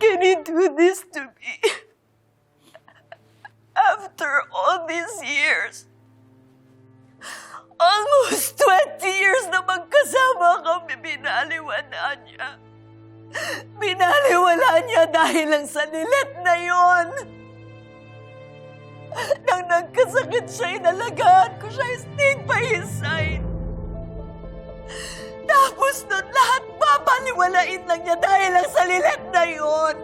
can he do this to me? After all these years, almost 20 years na magkasama kami, binaliwala niya. Binaliwala niya dahil lang sa nilit na yon. Nang nagkasakit siya, inalagaan ko siya, I babaliwalain lang niya dahil lang sa lilit na yon.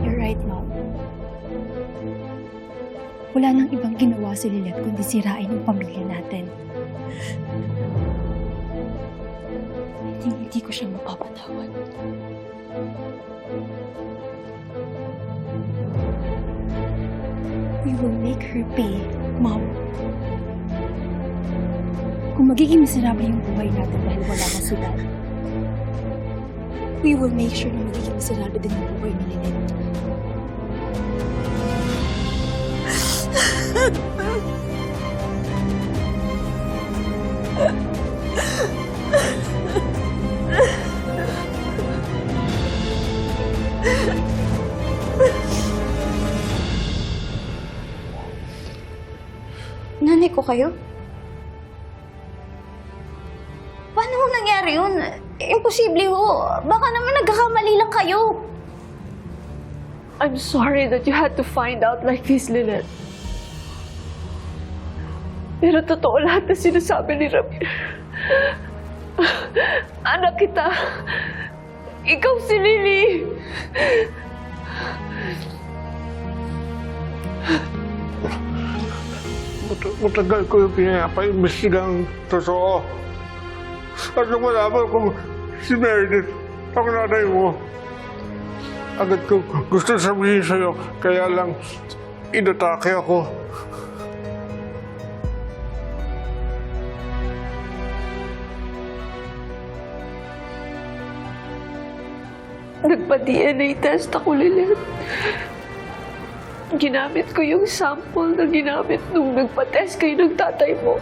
You're right, Mom. Wala nang ibang ginawa si Lilet kundi sirain ang pamilya natin. Hindi, hindi ko siya mapapatawad. We will make her pay, Mom. Kung magiging miserable yung buhay natin dahil wala na si we will make sure na magiging miserable din ang buhay ni Lilet. Nanay ko kayo? Paano ho nangyari yun? Imposible ho. Baka naman nagkakamali lang kayo. I'm sorry that you had to find out like this, Lynette. Pero totoo lahat na sinasabi ni Ramir. Anak kita. Ikaw si Lily. Mat- matagal ko yung pinapaimbestiga ang totoo. At nung malaman kong si Meredith, ang nanay mo, agad ko gusto sabihin sa'yo, kaya lang inatake ako. Nagpa-DNA test ako, Lynette. Ginamit ko yung sample na ginamit nung nagpa-test kayo ng tatay mo.